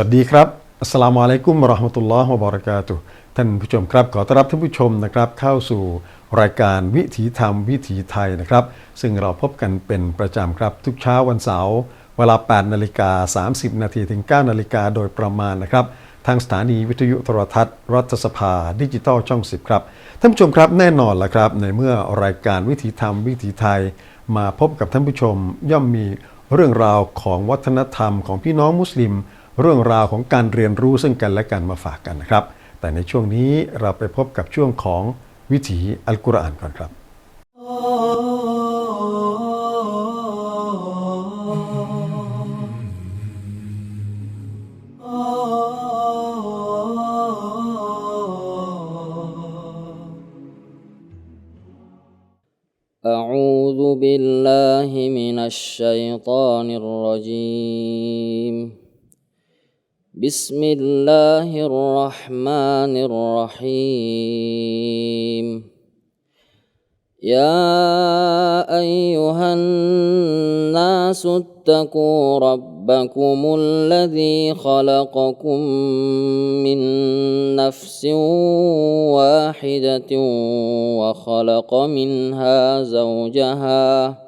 สวัสดีครับอัสลามุอะลัยกุมราะห์มะตุลลอฮ์วะบะเราะกาตุท่านผู้ชมครับ ขอต้อนรับท่านผู้ชมนะครับเข้าสู่รายการวิถีธรรมวิถีไทยนะครับ ซึ่งเราพบกันเป็นประจำครับ ทุกเช้าวันเสาร์เวลา 8นาฬิกา30 นาทีถึง 9 นาฬิกาโดยประมาณนะครับ ทางสถานีวิทยุโทรทัศน์ รัฐสภาดิจิตอลช่อง 10 ครับ ท่านผู้ชมครับแน่นอนละครับ ในเมื่อรายการวิถีธรรมวิถีไทย มาพบกับท่านผู้ชมย่อมมีเรื่องราวของวัฒนธรรมของพี่น้องมุสลิม เรื่องราวของการเรียนรู้ซึ่งกันและกันมาฝากกันนะครับ แต่ในช่วงนี้เราไปพบกับช่วงของวิถีอัลกุรอานก่อนครับ أعوذ بالله من الشيطان الرجيم بسم الله الرحمن الرحيم. يا أيها الناس اتقوا ربكم الذي خلقكم من نفس واحدة وخلق منها زوجها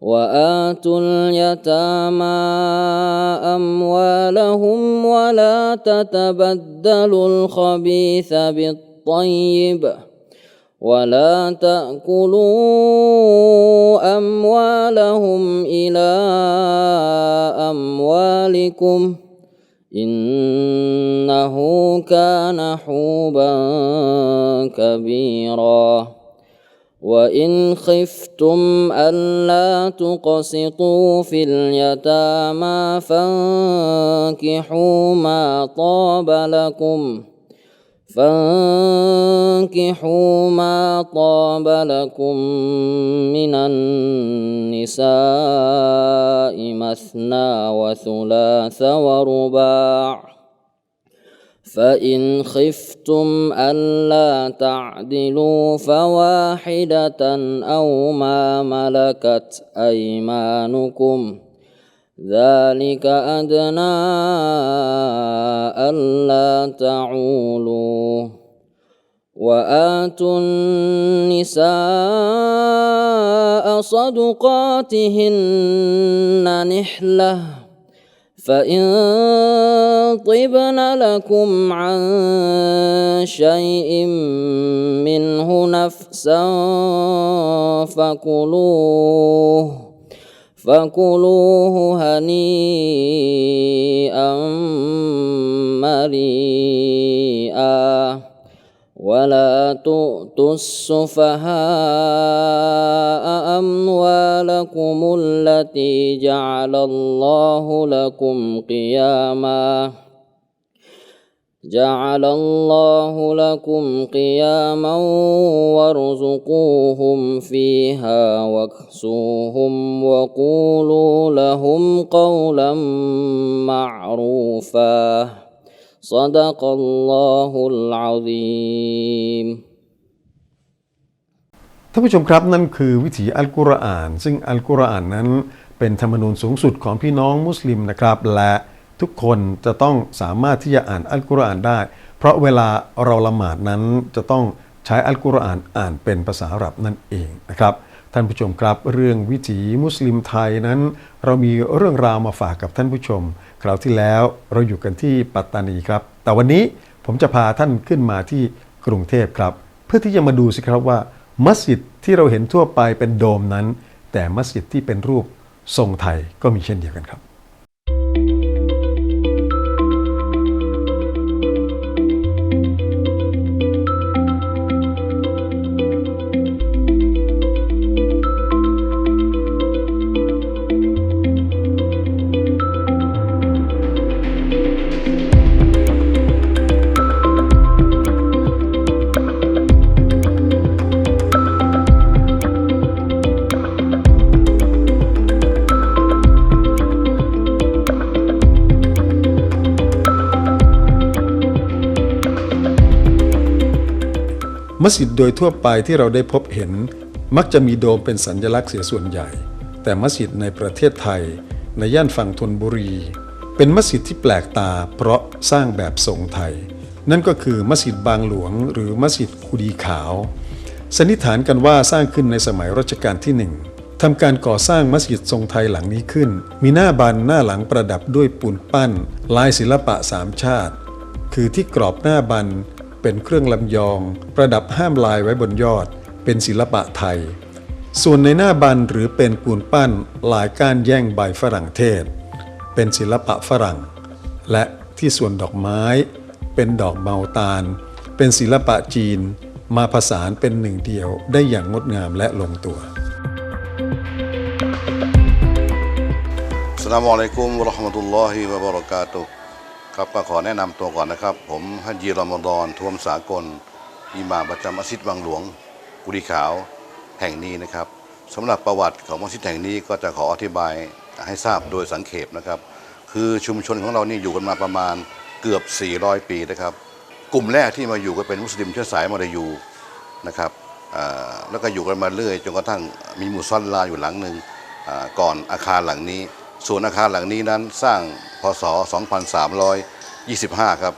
وآتوا اليتامى أموالهم ولا تتبدلوا الخبيث بالطيب ولا تأكلوا أموالهم إلى أموالكم إنه كان حوبا كبيرا وإن خفتم ألا تقسطوا في اليتامى فانكحوا ما طاب لكم فانكحوا ما طاب لكم من النساء مثنى وثلاث ورباع فإن خفتم ألا تعدلوا فواحدة أو ما ملكت أيمانكم ذلك أدنى ألا تعولوا وآتوا النساء صدقاتهن نحلةً فإن طبن لكم عن شيء منه نفسا فكلوه فكلوه هنيئا مريئا. ولا تؤتوا السفهاء أموالكم التي جعل الله لكم قياما جعل الله لكم قياما وارزقوهم فيها واكسوهم وقولوا لهم قولا معروفا صدق الله العظيم ท่านผู้ชมครับนั่นคือวิถีอัลกุรอาน ซึ่งอัลกุรอานนั้นเป็นธรรมนูญสูงสุดของพี่น้องมุสลิมนะครับ และทุกคนจะต้องสามารถที่จะอ่านอัลกุรอานได้ เพราะเวลาเราละหมาดนั้นจะต้องใช้อัลกุรอานอ่านเป็นภาษาอาหรับนั่นเองนะครับ ท่านผู้ชมครับเรื่องวิถีมุสลิมไทยนั้น เรามีเรื่องราวมาฝากกับท่านผู้ชม ค ราวที่แล้วเราอยู่กันที่ปัตตานีครับ แต่วันนี้ผมจะพาท่านขึ้นมาที่กรุงเทพครับ เพื่อที่จะมาดูสิครับว่า มัสยิดที่เราเห็นทั่วไปเป็นโดมนั้น แต่มัสยิดที่เป็นรูปทรงไทยก็มีเช่นเดียวกันครับ มัสยิดโดยทั่วไปที่เราได้พบเห็น มักจะมีโดมเป็นสัญลักษณ์เสียส่วนใหญ่ แต่มัสยิดในประเทศไทย ในย่านฝั่งธนบุรี เป็นมัสยิดที่แปลกตา เพราะสร้างแบบทรงไทย นั่นก็คือมัสยิดบางหลวง หรือมัสยิดกุดีขาวสันนิษฐานกันว่าสร้างขึ้นในสมัยรัชกาลที่หนึ่งทำการก่อสร้างมัสยิดทรงไทยหลังนี้ขึ้น มีหน้าบานหน้าหลังประดับด้วยปูนปั้น ลายศิลปะสามชาติ คือที่กรอบหน้าบัน เป็นเครื่องลำยอง ประดับห้ามลายไว้บนยอด เป็นศิลปะไทย ส่วนในหน้าบันหรือเป็นปูนปั้นลายก้านแย่งใบฝรั่งเทศ เป็นศิลปะฝรั่ง และที่ส่วนดอกไม้ เป็นดอกเมาตาล เป็นศิลปะจีน มาผสานเป็นหนึ่งเดียวได้อย่างงดงามและลงตัวสลามอ ครับก็ขอแนะนำตัวก่อนนะครับ ผมฮัจญีรอมฎอนทวมสากลอิหม่ามประจำมัสยิดบางหลวง กุดีขาวแห่งนี้นะครับสำหรับประวัติของมัสยิดแห่งนี้ก็จะขออธิบายให้ทราบโดยสังเขปนะครับ คือชุมชนของเรานี่อยู่กันมาประมาณเกือบ 400 ปีนะครับ กลุ่มแรกที่มาอยู่ก็เป็นมุสลิมเชื้อสายมาลายูนะครับแล้วก็อยู่กันมาเรื่อยจนกระทั่งมีมุซอลลาอยู่หลังหนึ่งก่อนอาคารหลังนี้ ส่วนอาคารหลังนี้นั้นสร้างพศ 2325 ครับ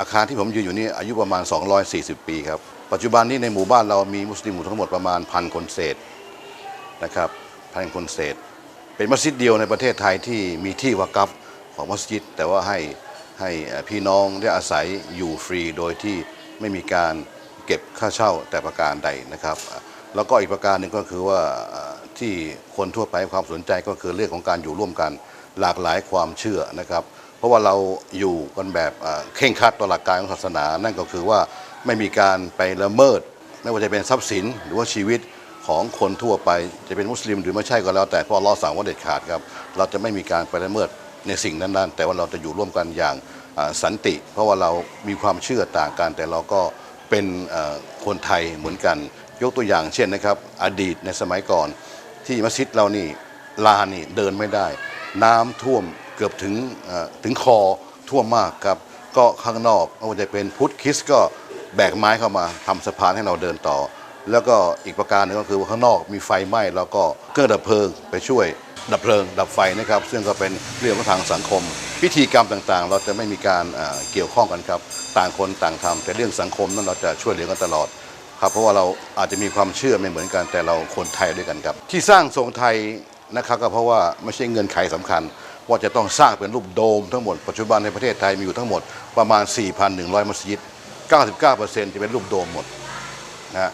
อาคารที่ผมยืนอยู่นี่อายุประมาณ 240 ปีครับ ปัจจุบันนี้ในหมู่บ้านเรามีมุสลิมอยู่ทั้งหมดประมาณพันคนเศษนะครับพันคนเศษ เป็นมัสยิดเดียวในประเทศไทยที่มีที่วากัฟของมัสยิด แต่ว่าให้ให้พี่น้องได้อาศัยอยู่ฟรีโดยที่ไม่มีการเก็บค่าเช่าแต่ประการใดนะครับ แล้วก็อีกประการหนึ่งก็คือว่า ที่คนทั่วไปให้ความสนใจก็คือเรื่องของการอยู่ร่วมกันหลากหลายความเชื่อนะครับ เพราะว่าเราอยู่กันแบบเอ่อเคร่งครัดต่อหลักการของศาสนา นั่นก็คือว่าไม่มีการไปละเมิด ไม่ว่าจะเป็นทรัพย์สินหรือว่าชีวิตของคนทั่วไปจะเป็นมุสลิมหรือไม่ใช่ก็แล้วแต่เพราะอัลเลอสั่งว่าเด็ดขาดครับ เราจะไม่มีการไปละเมิดในสิ่งนั้นๆ แต่ว่าเราจะอยู่ร่วมกันอย่างสันติ เพราะว่าเรามีความเชื่อต่างกัน แต่เราก็เป็นคนไทยเหมือนกัน ยกตัวอย่างเช่นนะครับ อดีตในสมัยก่อน ที่มัสยิดเรานี่ลานนี่เดินไม่ได้ น้ำท่วมเกือบถึงถึงคอท่วมมากครับ ก็ข้างนอกไม่ว่าจะเป็นพุทธคริสก็แบกไม้เข้ามาทำสะพานให้เราเดินต่อ แล้วก็อีกประการหนึ่งก็คือว่าข้างนอกมีไฟไหม้แล้วก็เครื่องดับเพลิงไปช่วยดับเพลิงดับไฟนะครับ ซึ่งก็เป็นเรื่องของทางสังคม พิธีกรรมต่างๆ เราจะไม่มีการเอ่อเกี่ยวข้องกันครับ ต่างคนต่างทำแต่เรื่องสังคมนั้นเราจะช่วยเหลือกันตลอด ครับเพราะว่าเราอาจจะมีความเชื่อไม่เหมือนกันแต่เราคนไทยด้วยกันครับ ที่สร้างทรงไทยนะครับก็เพราะว่าไม่ใช่เงินไขสำคัญ ว่าจะต้องสร้างเป็นรูปโดมทั้งหมดปัจจุบันในประเทศไทยมีอยู่ทั้งหมดประมาณ 4,100 มัสยิด 99%จะเป็นรูปโดมหมดนะ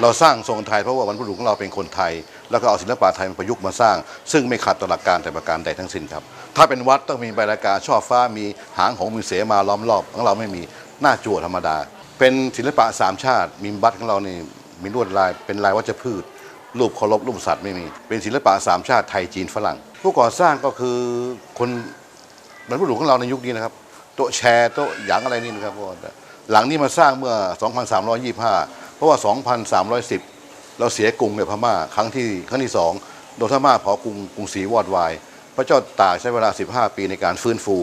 เราสร้างทรงไทยเพราะว่าบรรพบุรุษของเราเป็นคนไทย แล้วก็เอาศิลปะไทยมาประยุกต์มาสร้าง ซึ่งไม่ขัดต่อหลักการแต่ประการใดทั้งสิ้นครับ ถ้าเป็นวัดต้องมีใบรากาช่อฟ้ามีหางของมีเสมาล้อมรอบของเราไม่มีหน้าจั่วธรรมดา เป็นศิลปะสามชาติ มีบัตรของเรานี่มีลวดลายเป็นลายวัชพืช รูปเคารพรูปสัตว์ไม่มี เป็นศิลปะสามชาติไทยจีนฝรั่ง ผู้ก่อสร้างก็คือคนบรรพบุรุษของเราในยุคนี้นะครับโต๊ะแชร์โต๊ะหยางอะไรนี่นะครับเพราะว่าหลังนี้มาสร้างเมื่อ 2325 เพราะว่า 2310 เราเสียกรุงในพม่าครั้งที่ครั้งที่สองโดนพม่าเผากรุงกรุงศรีวอดวาย พระเจ้าตากใช้เวลา 15 ปีในการฟื้นฟู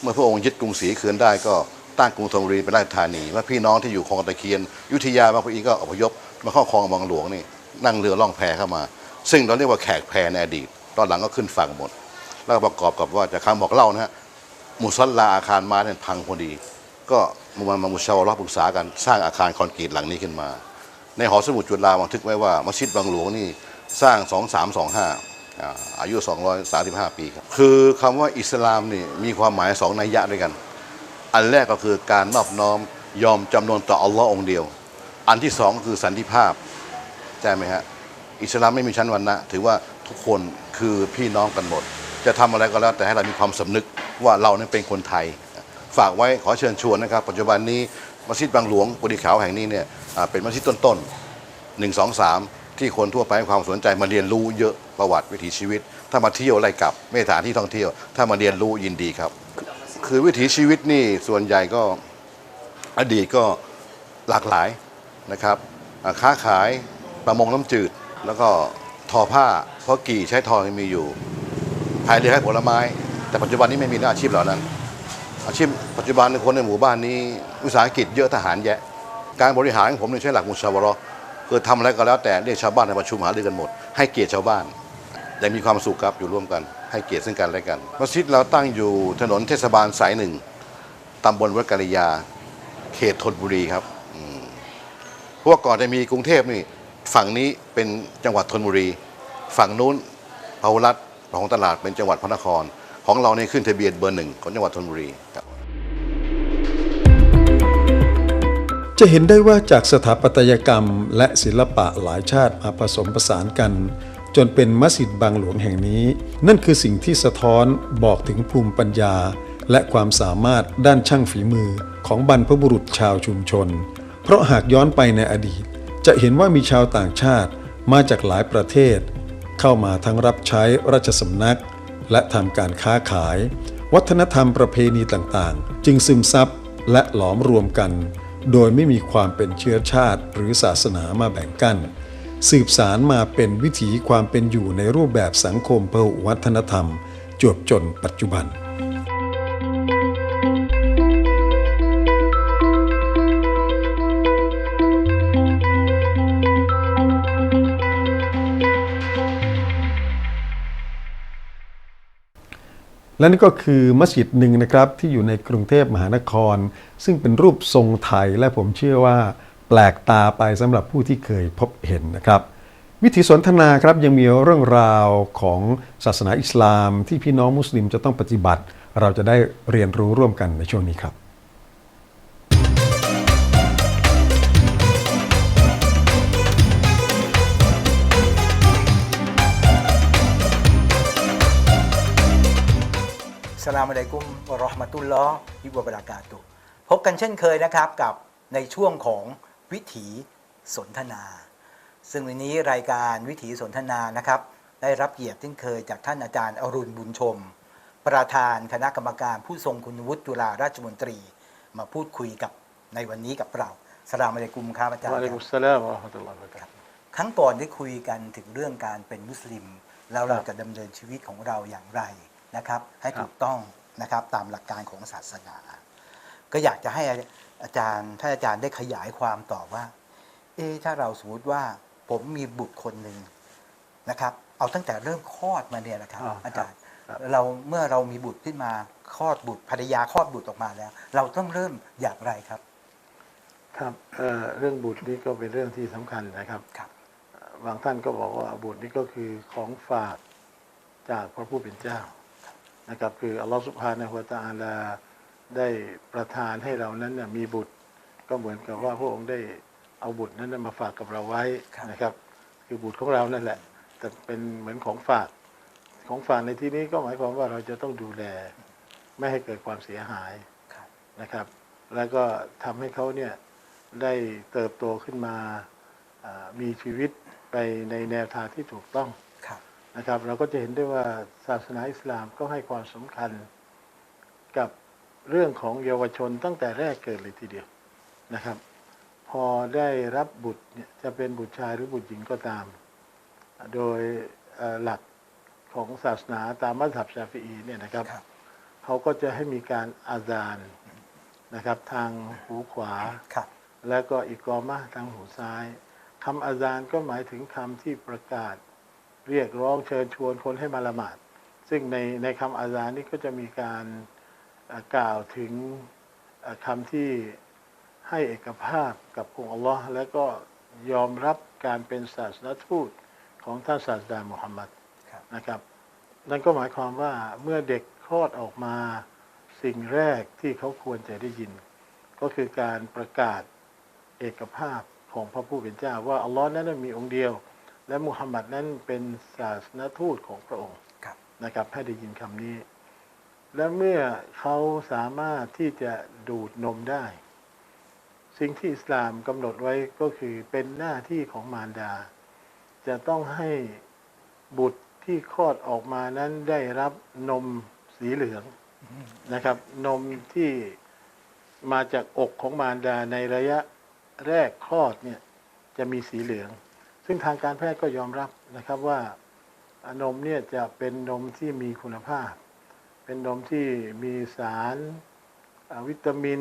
เมื่อพระองค์ยึดกรุงศรีคืนได้ก็ ตั้งกรุงธนบุรีเป็นราชธานีว่าพี่น้องที่อยู่คลองตะเคียน ยุธยาบางปะอินก็อพยพมาเข้าคลองบางหลวงนี่นั่งเรือล่องแพเข้ามา ซึ่งเราเรียกว่าแขกแพในอดีต ตอนหลังก็ขึ้นฝั่งหมด แล้วประกอบกับว่าจากคำบอกเล่านะฮะมุสลาอาคารม้เนี่ยพังพอดี ก็มามมามุชาวราปรึกษากันสร้างอาคารคอนกรีตหลังนี้ขึ้นมา ในหอสมุดจุฬาบันทึกไว้ว่ามัสยิดบางหลวงนี่สร้าง 2325อาอายุ 235 ปีครับ คือคำว่าอิสลามนี่มีความหมายสองนัยยะด้วยกัน อันแรกก็คือการนอบน้อมยอมจำนนต่ออัลลอฮ์องเดียว อันที่สองก็คือสันติภาพใช่ไหมฮะอิสลามไม่มีชั้นวรรณะ ถือว่าทุกคนคือพี่น้องกันหมด จะทำอะไรก็แล้วแต่ให้เรามีความสำนึกว่าเรานั้นเป็นคนไทย ฝากไว้ขอเชิญชวนนะครับ ปัจจุบันนี้มัสยิดบางหลวงกุฎีขาวแห่งนี้เนี่ยเป็นมัสยิดต้นๆหนึ่งสองสามที่คนทั่วไปให้ความสนใจมาเรียนรู้เยอะประวัติวิถีชีวิต ถ้ามาเที่ยวอะไรกลับไม่สถานที่ท่องเที่ยว ถ้ามาเรียนรู้ยินดีครับ คือวิถีชีวิตนี่ส่วนใหญ่ก็อดีตก็หลากหลายนะครับค้าขายประมงน้ำจืด แล้วก็ทอผ้า เพราะกี่ใช้ทอยังมีอยู่พายเรือให้ผลไม้ แต่ปัจจุบันนี้ไม่มีอาชีพเหล่านั้น อาชีพปัจจุบันในคนในหมู่บ้านนี้วิสาหกิจเยอะทหารแยะ การบริหารของผมเนี่ยใช้หลักมุชาวราะห์คือทำอะไรก็แล้วแต่เรียกชาวบ้านในประชุมหารือกันหมด ให้เกียรติชาวบ้านแต่มีความสุขครับอยู่ร่วมกัน ให้เกียรติซึ่งกันและกันมัสยิดเราตั้งอยู่ถนนเทศบาลสายหนึ่งตำบลวัดกาลิยา เขตธนบุรีครับพว่าก่อนจะมีกรุงเทพนี่ ฝั่งนี้เป็นจังหวัดธนบุรี ฝั่งนู้นพหุรัตของตลาดเป็นจังหวัดพระนคร ของเราเนี่ยขึ้นทะเบียนเบอร์หนึ่งของจังหวัดธนบุรีครับจะเห็นได้ว่าจากสถาปัตยกรรมและศิลปะหลายชาติมาผสมผสานกัน จนเป็นมัสยิดบางหลวงแห่งนี้ นั่นคือสิ่งที่สะท้อนบอกถึงภูมิปัญญา และความสามารถด้านช่างฝีมือของบรรพบุรุษชาวชุมชน เพราะหากย้อนไปในอดีต จะเห็นว่ามีชาวต่างชาติมาจากหลายประเทศ เข้ามาทั้งรับใช้ราชสำนัก และทำการค้าขาย วัฒนธรรมประเพณีต่างๆ จึงซึมซับและหลอมรวมกัน โดยไม่มีความเป็นเชื้อชาติหรือศาสนามาแบ่งกั้น สืบสารมาเป็นวิถีความเป็นอยู่ในรูปแบบสังคมพหุวัฒนธรรม จวบจนปัจจุบัน และนี่ก็คือมัสยิดหนึ่งนะครับที่อยู่ในกรุงเทพมหานคร ซึ่งเป็นรูปทรงไทยและผมเชื่อว่า แปลกตาไปสำหรับผู้ที่เคยพบเห็นนะครับ วิธีสนทนาครับยังมีเรื่องราวของศาสนาอิสลาม ที่พี่น้องมุสลิมจะต้องปฏิบัติ เราจะได้เรียนรู้ร่วมกันในช่วงนี้ครับสลามอะลัยกุมราะห์มะตุลลอฮิวะบรากาตุพบกันเช่นเคยนะครับกับในช่วงของ วิถีสนทนา ซึ่งวันนี้รายการวิถีสนทนานะครับ ได้รับเกียรติเช่นเคยจากท่านอาจารย์อรุณบุญชม ประธานคณะกรรมการผู้ทรงคุณวุฒิจุฬาราชมนตรี มาพูดคุยกับในวันนี้กับเราสลามอะลัยกุมครับอาจารย์วะอะลัยคกุรับมสสลามวะเราะห์มะตุลลอฮ์วะบะเราะกาตุฮ์ครั้งก่อนได้คุยกันถึงเรื่องการเป็นมุสลิม แล้วเราครับจะดำเนินชีวิตของเราอย่างไรนะครับ ให้ครับถูกต้องนะครับตามหลักการของศาสนา ก็อยากจะให้ อาจารย์ท่านอาจารย์ได้ขยายความต่อว่า เอ๊ะถ้าเราสมมติว่าผมมีบุตรคนหนึ่งนะครับ เอาตั้งแต่เริ่มคลอดมาเนี่ยนะครับอ่าอาจารย์ครับเราเมื่อเรามีบุตรขึ้นมาคลอดบุตรภรรยาคลอดบุตรออกมาแล้ว เราต้องเริ่มอย่างไรครับ ครับเอ่อเรื่องบุตรนี่ก็เป็นเรื่องที่สำคัญนะครับครับ บางท่านก็บอกว่าบุตรนี่ก็คือของฝากจากพระผู้เป็นเจ้านะครับ คืออัลลอฮฺสุบฮานะฮูวะตะอาลา ได้ประทานให้เรานั้นน่ะมีบุตร ก็เหมือนกับว่าพระองค์ได้เอาบุตรนั้นน่ะมาฝากกับเราไว้ครับนะครับ คือบุตรของเรานั่นแหละ แต่เป็นเหมือนของฝากของฝากในที่นี้ก็หมายความว่าเราจะต้องดูแล ไม่ให้เกิดความเสียหายครับนะครับ แล้วก็ทำให้เขาเนี่ยได้เติบโตขึ้นมาอ่ามีชีวิตไปในแนวทางที่ถูกต้องครับนะครับ เราก็จะเห็นได้ว่าศาสนาอิสลามก็ให้ความสำคัญกับ เรื่องของเยาวชนตั้งแต่แรกเกิดเลยทีเดียวนะครับ พอได้รับบุตรเนี่ยจะเป็นบุตรชายหรือบุตรหญิงก็ตาม โดยเอ่อหลักของศาสนาตามมัธยับชาฟีอีเนี่ยนะครับครับเขาก็จะให้มีการอาซานนะครับ ทางหูขวาครับแล้วก็อีกอมะทางหูซ้ายคำอาซานก็หมายถึงคำที่ประกาศ เรียกร้องเชิญชวนคนให้มาละหมาด ซึ่งในในคำอาซานนี่ก็จะมีการเอ่อ กล่าวถึงเอ่อคำที่ให้เอกภาพกับองค์อัลลอฮ์และก็ยอมรับการเป็นศาสนทูตของท่านศาสดามุฮัมมัดครับนะครับ นั่นก็หมายความว่าเมื่อเด็กคลอดออกมาสิ่งแรกที่เขาควรจะได้ยิน ก็คือการประกาศเอกภาพของพระผู้เป็นเจ้า ว่าอัลลอฮ์นั้นมีองค์เดียว และมุฮัมมัดนั้นเป็นศาสนทูตของพระองค์ครับนะครับให้ได้ยินคำนี้ และเมื่อเขาสามารถที่จะดูดนมได้ สิ่งที่อิสลามกำหนดไว้ก็คือเป็นหน้าที่ของมารดา จะต้องให้บุตรที่คลอดออกมานั้นได้รับนมสีเหลืองนะครับ นมที่มาจากอกของมารดาในระยะแรกคลอดเนี่ยจะมีสีเหลือง ซึ่งทางการแพทย์ก็ยอมรับนะครับว่านมเนี่ยจะเป็นนมที่มีคุณภาพ เป็นนมที่มีสารวิตามิน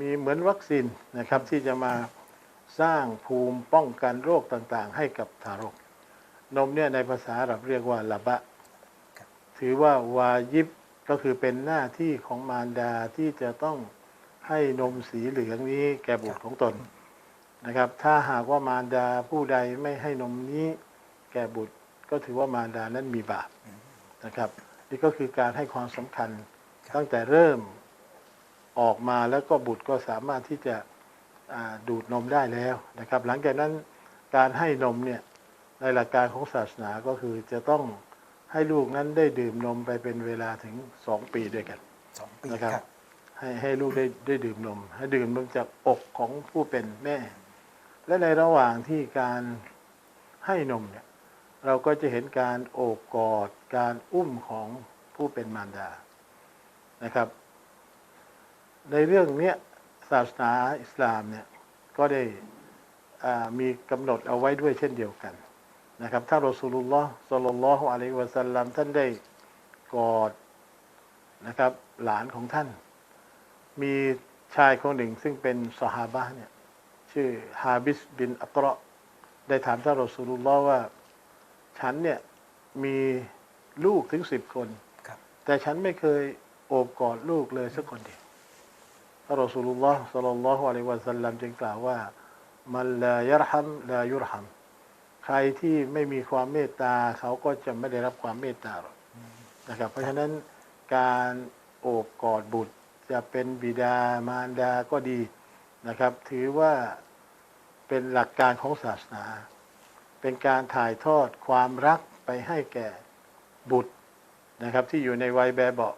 มีเหมือนวัคซีนนะครับที่จะมาสร้างภูมิป้องกันโรคต่างๆ ให้กับทารก นมเนี่ยในภาษาอาหรับเรียกว่าละบะ ถือว่าวายิบก็คือเป็นหน้าที่ของมารดาที่จะต้องให้นมสีเหลืองนี้แก่บุตรของตนนะครับ ถ้าหากว่ามารดาผู้ใดไม่ให้นมนี้แก่บุตร ก็ถือว่ามารดานั้นมีบาปนะครับ นี่ก็คือการให้ความสำคัญตั้งแต่เริ่มออกมาแล้วก็บุตรก็สามารถที่จะอ่าดูดนมได้แล้วนะครับ หลังจากนั้นการให้นมเนี่ยในหลักการของศาสนาก็คือจะต้องให้ลูกนั้นได้ดื่มนมไปเป็นเวลาถึงสองปีด้วยกันสองปีนะครับครับให้ให้ลูกได้ได้ดื่มนม ให้ดื่มนมจากอกของผู้เป็นแม่ และในระหว่างที่การให้นมเนี่ยเราก็จะเห็นการโอบกอด การอุ้มของผู้เป็นมารดานะครับ ในเรื่องเนี้ยศาสนาอิสลามเนี่ยก็ได้อ่ามีกำหนดเอาไว้ด้วยเช่นเดียวกันนะครับถ้ารอสูลุลลอฮ์สัลลัลอฮุอะลัยฮิวะสัลลัมท่านได้กอดนะครับ หลานของท่าน มีชายคนหนึ่งซึ่งเป็นสหาบะเนี่ยชื่อฮาบิสบินอัตเราะได้ถามท่านรอสูลุลลอฮ์ว่า ฉันเนี่ยมี ลูกถึงสิบคนครับแต่ฉันไม่เคยโอบกอดลูกเลยสักคนเดียวพระรอสูลุลลอฮ์สัลลัลลอฮุอะลัยฮิวะสัลลัมจึงกล่าวว่ามันลายรหัมลายุรหัมใครที่ไม่มีความเมตตา เขาก็จะไม่ได้รับความเมตตาหรอกนะครับ เพราะฉะนั้นการโอบกอดบุตร จะเป็นบิดามารดาก็ดีนะครับ ถือว่าเป็นหลักการของศาสนา เป็นการถ่ายทอดความรักไปให้แก่ บุตรนะครับที่อยู่ในวัยแบเบาะ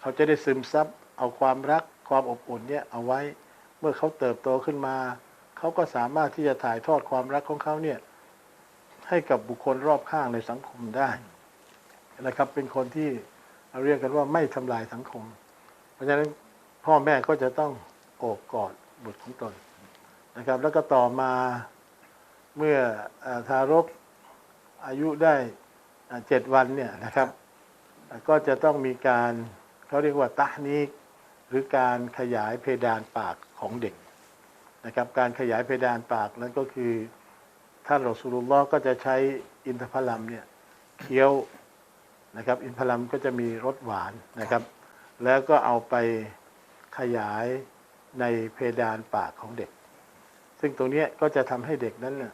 เขาจะได้ซึมซับเอาความรักความอบอุ่นเนี่ยเอาไว้เมื่อเขาเติบโตขึ้นมา เขาก็สามารถที่จะถ่ายทอดความรักของเขาเนี่ยให้กับบุคคลรอบข้างในสังคมได้นะครับเป็นคนที่เราเรียกกันว่าไม่ทำลายสังคม เพราะฉะนั้นพ่อแม่ก็จะต้องโอบกอดบุตรของตนนะครับ แล้วก็ต่อมาเมื่ออทารกอายุได้ เจ็ดวันเนี่ยนะครับ ก็จะต้องมีการเขาเรียกว่าตะนิกหรือการขยายเพดานปากของเด็กนะครับ การขยายเพดานปากนั้นก็คือท่านรอสูลุลลอฮ์ก็จะใช้อินทผลัมเนี่ยเคี้ยวนะครับ อินทผลัมก็จะมีรสหวานนะครับ แล้วก็เอาไปขยายในเพดานปากของเด็ก ซึ่งตรงนี้ก็จะทำให้เด็กนั้นน่ะ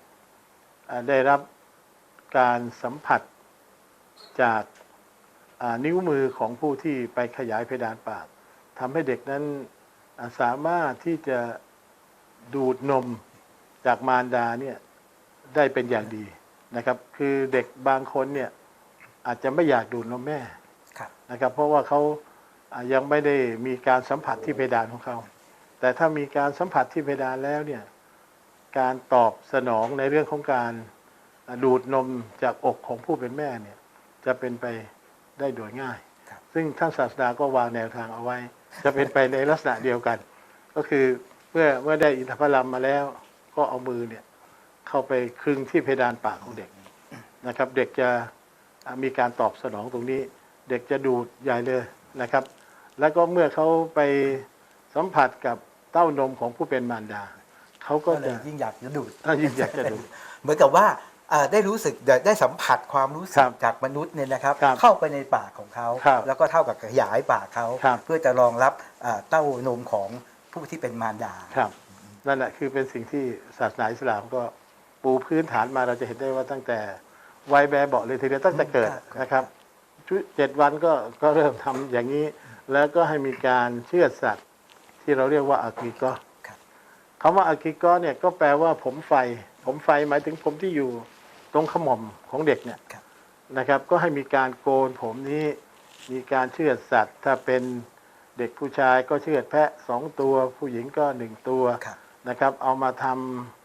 อ่าได้รับการสัมผัส จากอ่านิ้วมือของผู้ที่ไปขยายเพดานปากทำให้เด็กนั้นอ่าสามารถที่จะดูดนมจากมารดาเนี่ยได้เป็นอย่างดีนะครับ คือเด็กบางคนเนี่ยอาจจะไม่อยากดูดนมแม่ครับนะครับ เพราะว่าเขาอ่ายังไม่ได้มีการสัมผัสที่เพดานของเขา แต่ถ้ามีการสัมผัสที่เพดานแล้วเนี่ยการตอบสนองในเรื่องของการอ่าดูดนมจากอกของผู้เป็นแม่เนี่ย จะเป็นไปได้โดยง่ายครับซึ่งท่านศาสดาก็วางแนวทางเอาไว้ จะเป็นไปในลักษณะเดียวกัน ก็คือเมื่อเมื่อได้อินทผลัมมาแล้ว ก็เอามือเนี่ยเข้าไปคลึงที่เพดานปากของเด็กนะครับ เด็กจะอ่ามีการตอบสนองตรงนี้ เด็กจะดูดใหญ่เลยนะครับ แล้วก็เมื่อเขาไปสัมผัสกับเต้านมของผู้เป็นมารดาเขาก็ก็เลจะยยิ่งอยากจะดูดอ่ายิ่งอยากจะดูดเหมือนกับว่าอ่า ได้รู้สึกได้ได้สัมผัสความรู้สึครักบจากมนุษย์เนี่ยนะครับครับ เข้าไปในปากของเขาครับแล้วก็เท่ากับขยายปากเขาครับเพื่อจะรองรับอ่าเต้านมของผู้ที่เป็นมารดาครับนั่นแหละคือเป็นสิ่งที่ศาสนาอิสลามก็ปูพื้นฐานมาเราจะเห็นได้ว่าตั้งแต่วัยแบบเบาะเลยทีเดียวตั้งแต่เกิดครับนะครับชุดเจ็ดวันก็ก็เริ่มทำอย่างนี้ แล้วก็ให้มีการเชื่อดสัตว์ ที่เราเรียกว่าอากีกอครับคำว่าอากีกอเนี่ยก็แปลว่าผมไฟ ผมไฟหมายถึงผมที่อยู่ ตรงขมอมของเด็กเนี่ยครับนะครับ ก็ให้มีการโกนผมนี้ มีการเชื่อดสัตว์ ถ้าเป็นเด็กผู้ชายก็เชื่อดแพะสองตัว ผู้หญิงก็หนึ่งตัวครับนะครับ เอามาท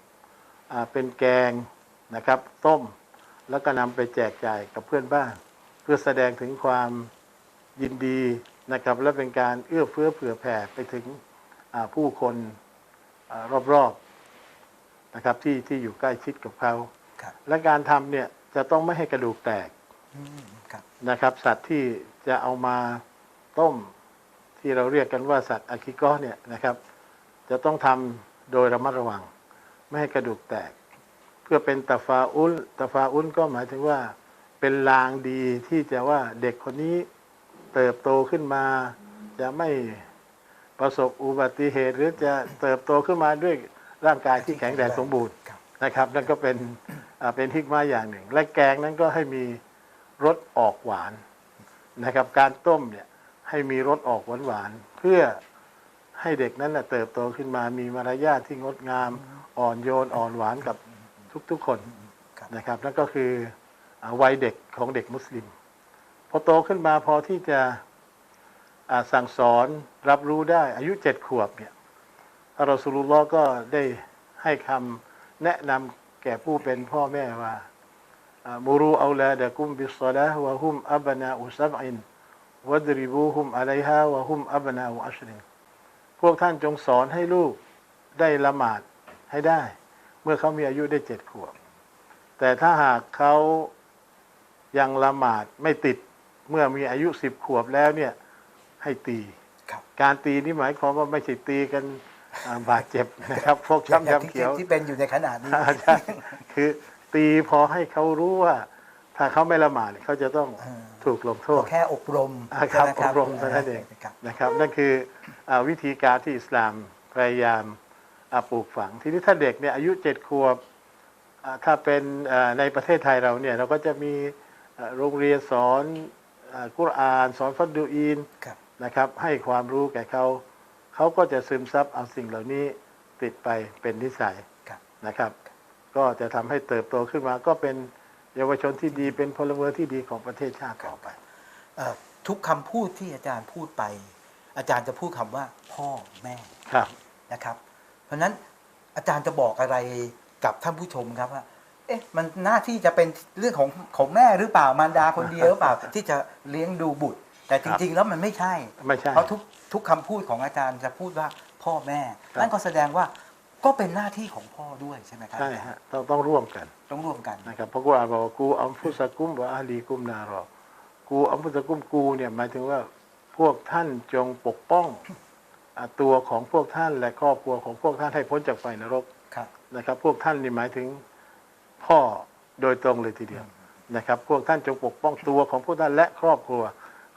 ำอ่าเป็นแกงนะครับ ต้มแล้วก็นำไปแจกจ่ายกับเพื่อนบ้าน เพื่อแสดงถึงความยินดีนะครับ และเป็นการเอื้อเฟื้อเผื่อแผ่ไปถึงอ่าผู้คนอารอบๆนะครับที่ที่อยู่ใกล้ชิดกับเขาครับ และการทำเนี่ยจะต้องไม่ให้กระดูกแตกอืมครับนะครับ สัตว์ที่จะเอามาต้มที่เราเรียกกันว่าสัตว์อาคิโกะเนี่ยนะครับ จะต้องทำโดยระมัดระวัง ไม่ให้กระดูกแตก เพื่อเป็นตาฟาอุลตาฟาอุลก็หมายถึงว่าเป็นลางดีที่จะว่าเด็กคนนี้เติบโตขึ้นมา จะไม่ประสบอุบัติเหตุ หรือจะเติบโตขึ้นมาด้วยร่างกายที่แข็งแรงสมบูรณ์ครับ นะครับนั่นก็เป็นอ่าเป็นฮิกมาอย่างหนึ่ง และแกงนั้นก็ให้มีรสออกหวานนะครับ การต้มเนี่ยให้มีรสออกหวานหวานๆเพื่อให้เด็กนั้นนะเติบโตขึ้นมามีมารยาทที่งดงามอ่อนโยนอ่อนหวานกับทุกๆคนครับนะครับนั่นก็คืออาวัยเด็กของเด็กมุสลิม พอโตขึ้นมาพอที่จะอ่าสั่งสอนรับรู้ได้อายุเจ็ดขวบเนี่ยท่านรอสูลุลลอฮ์ก็ได้ให้คำ แนะนำแก่ผู้เป็นพ่อแม่ว่าอ่ามูรูเอาลาดะกุมบิสซาลาฮ์วะฮุมอับนาอุซับอินวัดริบูฮุมอะลัยฮาวะฮุมอับนาอุอัชรินพวกท่านจงสอนให้ลูกได้ละหมาดให้ได้ เมื่อเขามีอายุได้เจ็ดขวบ แต่ถ้าหากเขายังละหมาดไม่ติดเมื่อมีอายุสิบขวบแล้วเนี่ยให้ตีครับการตีนี่หมายความว่าไม่ใช่ตีกันอ่า บาดเจ็บนะครับพวกช้ำอย่างช้ำที่เขียวที่เป็นอยู่ในขณะนี้ใช่คือตีพอให้เขารู้ว่า ถ้าเขาไม่ละหมาดเขาจะต้องอ่าถูกลงโทษ แค่อบรมอ่าครับใช่อไหบรมเท่านั้นเองครับนะครับ นั่นคืออาวิธีการที่อิสลามพยายามอ่าปลูกฝัง ทีนี้ถ้าเด็กเนี่ยอายุเจ็ดขวบอ่าถ้าเป็นอ่าในประเทศไทยเราเนี่ยเราก็จะมีอ่าโรงเรียนสอนอ่ากุรอาน สอนฟัดดูอีนครับนะครับให้ความรู้แก่เขา เขาก็จะซึมซับเอาสิ่งเหล่านี้ติดไปเป็นนิสัยครับนะครับ ก็จะทำให้เติบโตขึ้นมา ก็เป็นเยาวชนที่ดีเป็นพลเมืองที่ดีของประเทศชาติต่อไปเอ่อทุกคำพูดที่อาจารย์พูดไป อาจารย์จะพูดคำว่าพ่อแม่ครับนะครับ เพราะฉะนั้นอาจารย์จะบอกอะไรกับท่านผู้ชมครับว่าเอ๊ะมันหน้าที่จะเป็นเรื่องของของแม่หรือเปล่ามารดาคนเดียวหรือเปล่าที่จะเลี้ยงดูบุตร แต่จริง ๆ แล้วมันไม่ใช่ไม่ใช่เพราะทุก ทุกคำพูดของอาจารย์จะพูดว่าพ่อแม่ ครับ นั่นก็แสดงว่าก็เป็นหน้าที่ของพ่อด้วยใช่ไหมครับใช่ฮะต้องต้องร่วมกันต้องร่วมกัน นะครับเพราะกุรอานบอกว่ากูอัมฟุสกุมวะอาลีกุมนารอกูอัมฟุสกุมกูเนี่ยหมายถึงว่าพวกท่านจงปกป้องอ่าตัวของพวกท่านและครอบครัวของพวกท่านให้พ้นจากไฟนรก ครับ นะครับพวกท่านนี่หมายถึงพ่อโดยตรงเลยทีเดียวนะครับพวกท่านจงปกป้องตัวของพวกท่านและครอบครัว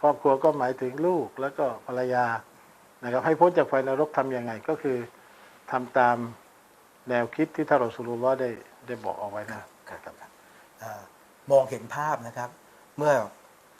ครอบครัวก็หมายถึงลูกแล้วก็ภรรยา นะครับให้พ้นจากไฟนรกทำยังไงก็คือทำตามแนวคิดที่ท่านรอสูลุลลอฮ์ได้ได้บอกเอาไว้นะครับเอ่อมองเห็นภาพนะครับ เมื่อ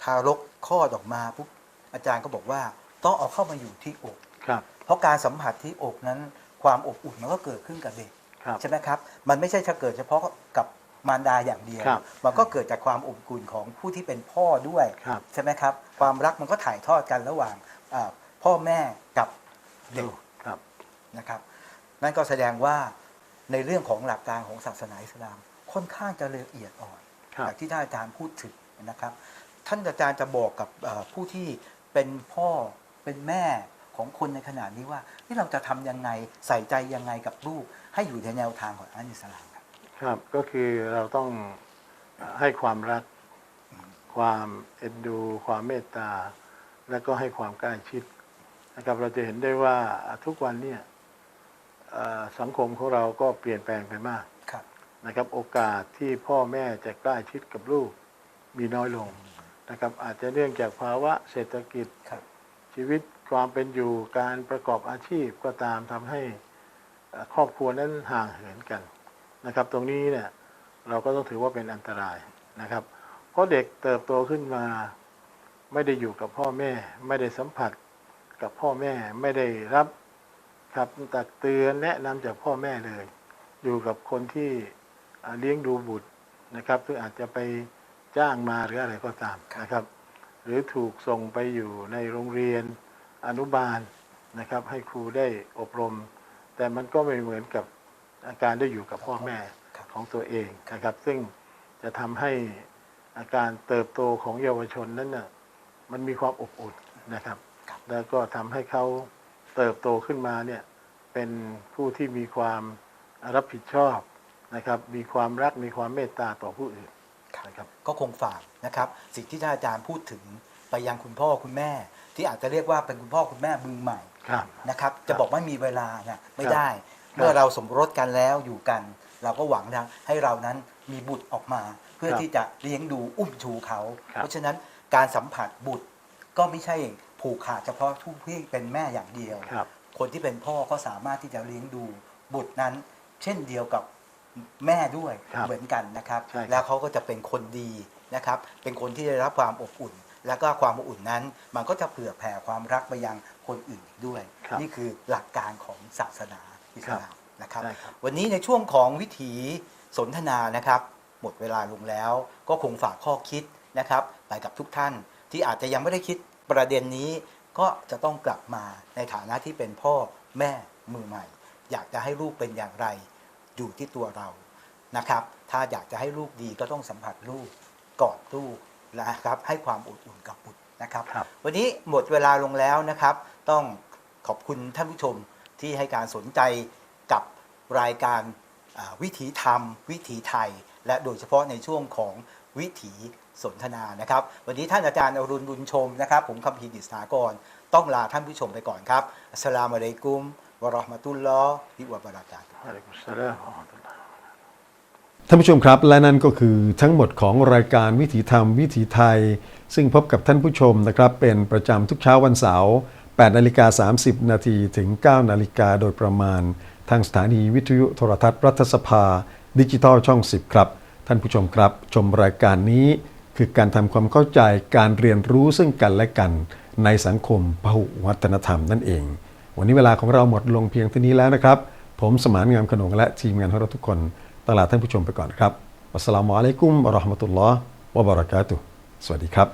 ทารกคลอดออกมาปุ๊บอาจารย์ก็บอกว่าต้องเอาเข้ามาอยู่ที่อกครับ เพราะการสัมผัสที่อกนั้นความอบอุ่นมันก็เกิดขึ้นกับเด็กครับใช่ไหมครับ มันไม่ใช่จะเกิดเฉพาะกับมารดาอย่างเดียวครับมันก็เกิดจากความอบอุ่นของผู้ที่เป็นพ่อด้วยครับใช่ไหมครับ ความรักมันก็ถ่ายทอดกันระหว่างอ่าพ่อแม่กับ เด็กครับ นะครับ นั่นก็แสดงว่าในเรื่องของหลักการของศาสนาอิสลาม ค่อนข้างจะละเอียดอ่อนครับจากที่ท่านอาจารย์พูดถึงนะครับ ท่านอาจารย์จะบอกกับเอ่อผู้ที่เป็นพ่อเป็นแม่ของคนในขณะนี้ว่าที่เราจะทำยังไงใส่ใจยังไงกับลูก ให้อยู่ในแนวทางของอันอิสลามครับ ครับก็คือเราต้องให้ความรัก ความเอ็นดู ความเมตตา และก็ให้ความใกล้ชิด นะครับเราจะเห็นได้ว่าทุกวันเนี่ยเอ่อสังคมของเราก็เปลี่ยนแปลงไปมากครับนะครับ โอกาสที่พ่อแม่จะใกล้ชิดกับลูกมีน้อยลงนะครับ อาจจะเนื่องจากภาวะเศรษฐกิจครับชีวิตความเป็นอยู่การประกอบอาชีพก็ตามทำให้เอ่อครอบครัวนั้นห่างเหินกันนะครับ ตรงนี้เนี่ยเราก็ต้องถือว่าเป็นอันตรายนะครับ เพราะเด็กเติบโตขึ้นมา ไม่ได้อยู่กับพ่อแม่ ไม่ได้สัมผัส กับพ่อแม่ไม่ได้รับครับตักเตือนแนะนำจากพ่อแม่เลย อยู่กับคนที่อ่าเลี้ยงดูบุตรนะครับซึ่งอาจจะไปจ้างมาหรืออะไรก็ตามนะครับ หรือถูกส่งไปอยู่ในโรงเรียนอนุบาลนะครับ ให้ครูได้อบรม แต่มันก็ไม่เหมือนกับอาการได้อยู่กับพ่อแม่ครับของตัวเองนะครับ ซึ่งจะทำให้อาการเติบโตของเยาวชนนั้นน่ะมันมีความอบอุ่นนะครับครับ แล้วก็ทำให้เขาเติบโตขึ้นมาเนี่ยเป็นผู้ที่มีความรับผิดชอบนะครับ มีความรักมีความเมตตาต่อผู้อื่นนะครับก็คงฝากนะครับสิ่งที่ท่านอาจารย์พูดถึงไปยังคุณพ่อคุณแม่ ที่อาจจะเรียกว่าเป็นคุณพ่อคุณแม่มือใหม่ครับนะครับ จะบอกว่ามีเวลาเนี่ยไม่ครับได้ เมื่อเราสมรสกันแล้วอยู่กัน เราก็หวังนะให้เรานั้นมีบุตรออกมา เพื่อครับที่จะเลี้ยงดูอุ้มชูเขาครับเพราะฉะนั้นการสัมผัสบุตรก็ไม่ใช่ ผูกขาดเฉพาะทุกที่เป็นแม่อย่างเดียว ครับ คนที่เป็นพ่อก็สามารถที่จะเลี้ยงดูบุตรนั้น เช่นเดียวกับแม่ด้วยครับเหมือนกันนะครับ ใช่ครับ แล้วเขาก็จะเป็นคนดีนะครับ เป็นคนที่ได้รับความอบอุ่น แล้วก็ความอบอุ่นนั้น มันก็จะเผื่อแผ่ความรักไปยังคนอื่นอีกด้วย ครับนี่คือหลักการของศาสนาอิสลามนะครับ ได้ครับ วันนี้ในช่วงของวิถีสนทนานะครับ หมดเวลาลงแล้วก็คงฝากข้อคิดนะครับ ไปกับทุกท่านที่อาจจะยังไม่ได้คิด ประเด็นนี้ก็จะต้องกลับมาในฐานะที่เป็นพ่อแม่มือใหม่ อยากจะให้ลูกเป็นอย่างไร อยู่ที่ตัวเรานะครับ ถ้าอยากจะให้ลูกดีก็ต้องสัมผัสลูกกอดลูกนะครับ ให้ความอบอุ่นกับบุตรนะครับครับวันนี้หมดเวลาลงแล้วนะครับ ต้องขอบคุณท่านผู้ชมที่ให้การสนใจกับรายการอ่าวิถีธรรม วิถีไทย และโดยเฉพาะในช่วงของวิถีสนทนานะครับ วันนี้ท่านอาจารย์อรุณบุญชมนะครับ ผมคำพีดิษฐากร ต้องลาท่านผู้ชมไปก่อนครับอัสสลามุอะลัยกุมวะเราะห์มะตุลลอฮิวะบะเราะกาตุฮ์อะลัยกุมสสลามวะเราะห์มะตุลลอฮท่านผู้ชมครับและนั่นก็คือทั้งหมดของรายการวิถีธรรมวิถีไทย ซึ่งพบกับท่านผู้ชมนะครับ เป็นประจำทุกเช้าวันเสาร์8นาฬิกา30 นาทีถึง 9 นาฬิกาโดยประมาณ ทางสถานีวิทยุโทรทัศน์รัฐสภา ดิจิทัลช่อง 10 ครับ ท่านผู้ชมครับ ชมรายการนี้คือการทำความเข้าใจการเรียนรู้ซึ่งกันและกัน ในสังคมพหุวัฒนธรรมนั่นเอง วันนี้เวลาของเราหมดลงเพียงเท่านี้แล้วนะครับ ผมสมานงามขนงและทีมงานของเราทุกคนตลาท่านผู้ชมไปก่อนครับอัสสลามุอะลัยกุมวะราะห์มะตุลลอฮ์วะบะเราะกาตุสวัสดีครับ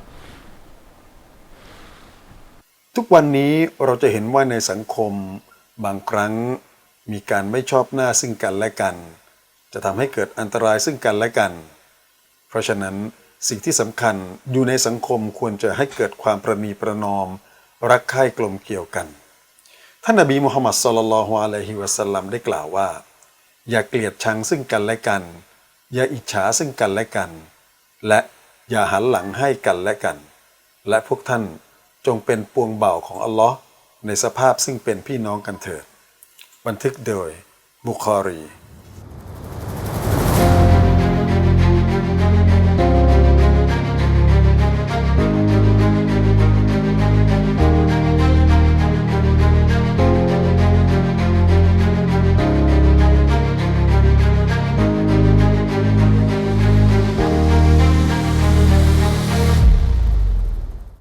ทุกวันนี้เราจะเห็นว่าในสังคมบางครั้งมีการไม่ชอบหน้าซึ่งกันและกัน จะทำให้เกิดอันตรายซึ่งกันและกัน เพราะฉะนั้นสิ่งที่สำคัญอยู่ในสังคมควรจะให้เกิดความประนีประนอม รักใคร่กลมเกี่ยวกัน ท่านนบีมุฮัมมัดสลลัลฮุอะลัยฮิวะสัลลัมได้กล่าวว่า อย่าเกลียดชังซึ่งกันและกัน อย่าอิจฉาซึ่งกันและกัน และอย่าหันหลังให้กันและกัน และพวกท่านจงเป็นปวงเบาของอัลลอฮ์ในสภาพซึ่งเป็นพี่น้องกันเถิด บันทึกโดยบุคอรี